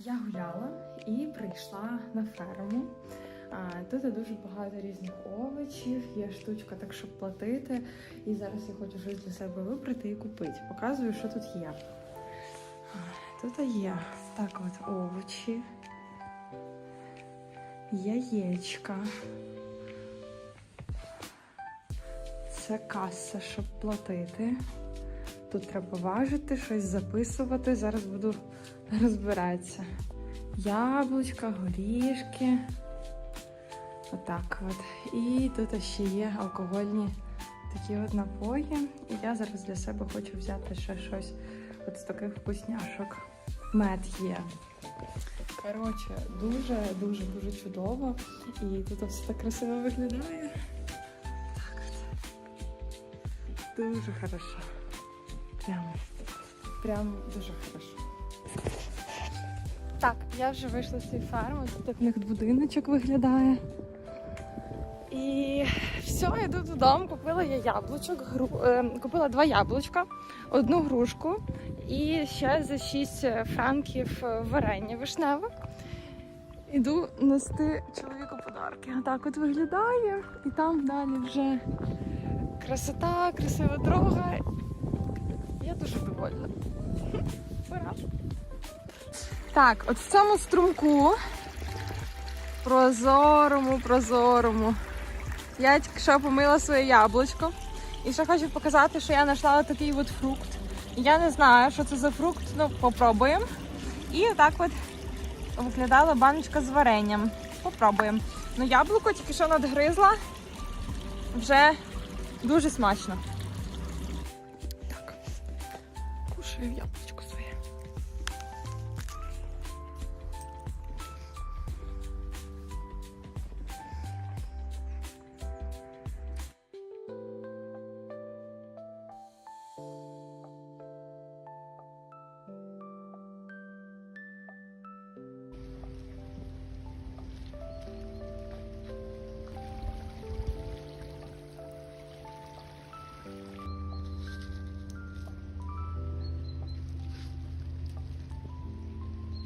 Я гуляла і прийшла на ферму. Тут дуже багато різних овочів, є штучка, так щоб платити. І зараз я хочу щось для себе вибрати і купити. Показую, що тут є. Тут є так от овочі, яєчка. Це каса, щоб платити. Тут треба важити, щось записувати. Зараз буду розбиратися. Яблучка, горішки. Отак от. І тут ще є алкогольні такі от напої. І я зараз для себе хочу взяти ще щось от з таких вкусняшок. Мед є. Коротше, дуже, дуже, дуже чудово. І тут все так красиво виглядає. Так от. Дуже хорошо. Прям, прям дуже хорошо. Так, я вже вийшла з цієї ферми, тут в них будиночок виглядає. І все, йду додому, купила я яблучок, гру... е, купила два яблучка, одну грушку і ще за 6 франків варення вишневе. Іду нести чоловіку подарки. Так от виглядає. І там далі вже красота, красива дорога. Пора. Так, от в цьому струмку прозорому, прозорому. Я тільки що помила своє яблучко. І ще хочу показати, що я знайшла такий от фрукт. Я не знаю, що це за фрукт, ну попробуємо. І отак от виглядала баночка з варенням. Попробуємо. Ну, яблуко тільки що надгризла. Вже дуже смачно. Так, кушаю яблучко.